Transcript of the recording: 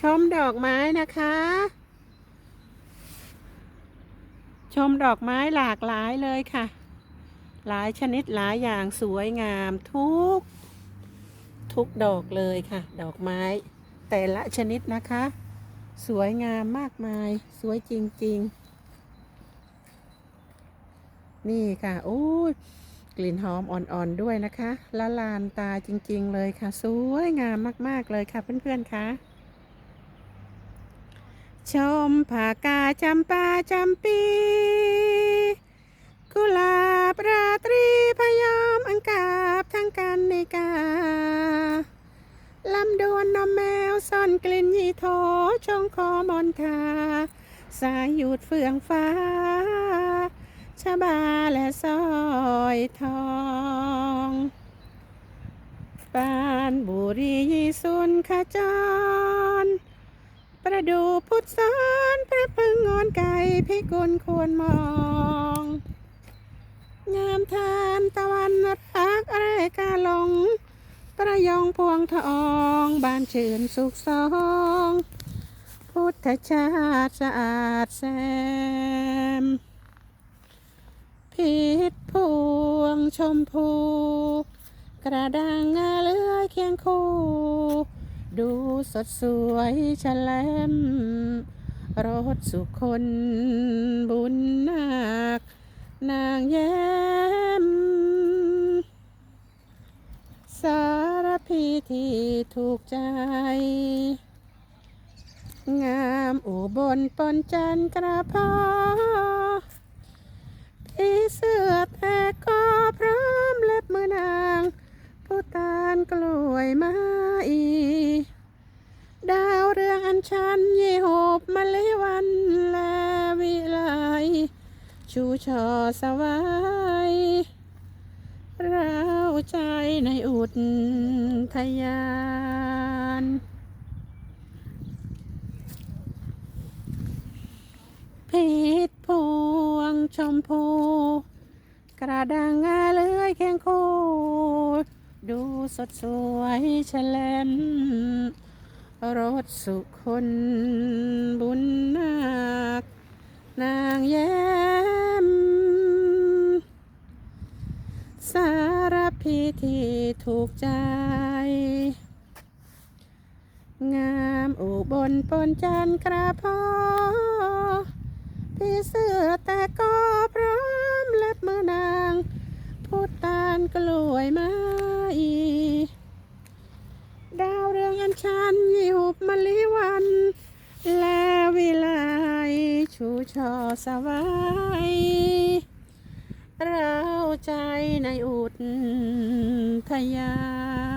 ชมดอกไม้นะคะ ชมดอกไม้หลากหลายเลยค่ะ หลายชนิดหลายอย่างสวยงามทุก ทุกดอกเลยค่ะ ดอกไม้ แต่ละชนิดนะคะ สวยงามมากมาย สวยจริง ๆ นี่ค่ะโอ้ยกลิ่นหอมอ่อนๆด้วยนะคะ ละลานตาจริงๆเลยค่ะ สวยงามมากๆเลยค่ะเพื่อนๆค่ะ ชมผากาจำปาจำปี กุหลาบราตรีพยอมอังกาบทั้งกันในกาลำดวนนมแมวซ่อนกลิ่นยีโถชงคอมอนทา สายหยุดเฟื่องฟ้าชะบาและซอยทองปานบุรียีสุนขจร ประดูพุทธสอนพระพึงงอนไก่พิกุลควรมองงามทานตะวันรักอะไรกาลง ประยองพวงทองบานชื่นสุขสอง พุทธชาติสะอาดแซมพิษพวงชมพู กระดังงาเลื้อยเคียงคู่ ดูสดสวยฉลมรถสุคนบุญนาคนางแย้ม สารพีที่ถูกใจ งามอุบลปนจันกระพาะพี่เสื้อแพรก็พร้อาวเรืองอันชันยีหบมะลิวันและวิไลชูชอสวายเราใจในอุทยานพิษพวงชมพู กระดังงาเลื้อยแข้งโคดูสดสวยแฉลม รถสุคนบุญนาคนางแย้ม สารพีที่ถูกใจ งามอุบลปนจันทร์กระเพาะพี่เสือแต่ก็พร้อมเล็บมือนางพูดตานกล้วยไม้ดาวเรืองอั นชันยิบมะลิวันและวิไลชูช่อสวายเราใจในอุทยาน